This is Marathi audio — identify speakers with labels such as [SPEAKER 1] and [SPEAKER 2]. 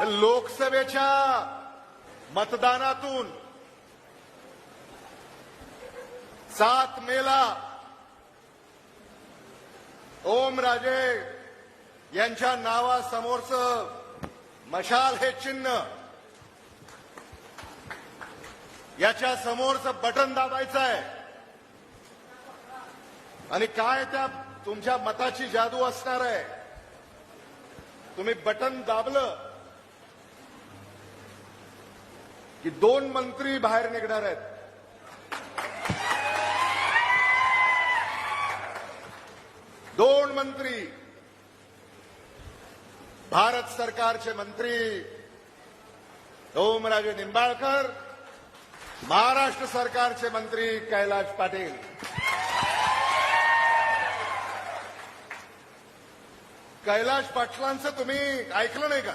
[SPEAKER 1] लोकसभेच्या मतदानातून सात मेला ओमराजे यांच्या नावासमोरचं मशाल हे चिन्ह. याच्या समोरचं बटन दाबायचं आहे. आणि काय त्या तुमच्या मताची जादू असणार आहे? तुम्ही बटन दाबलं की दोन मंत्री बाहेर निघणार आहेत. दोन मंत्री. भारत सरकारचे मंत्री ओमराजे निंबाळकर महाराष्ट्र सरकारचे मंत्री कैलाश पाटील. कैलाश पाटलांचं तुम्ही ऐकलं नाही का?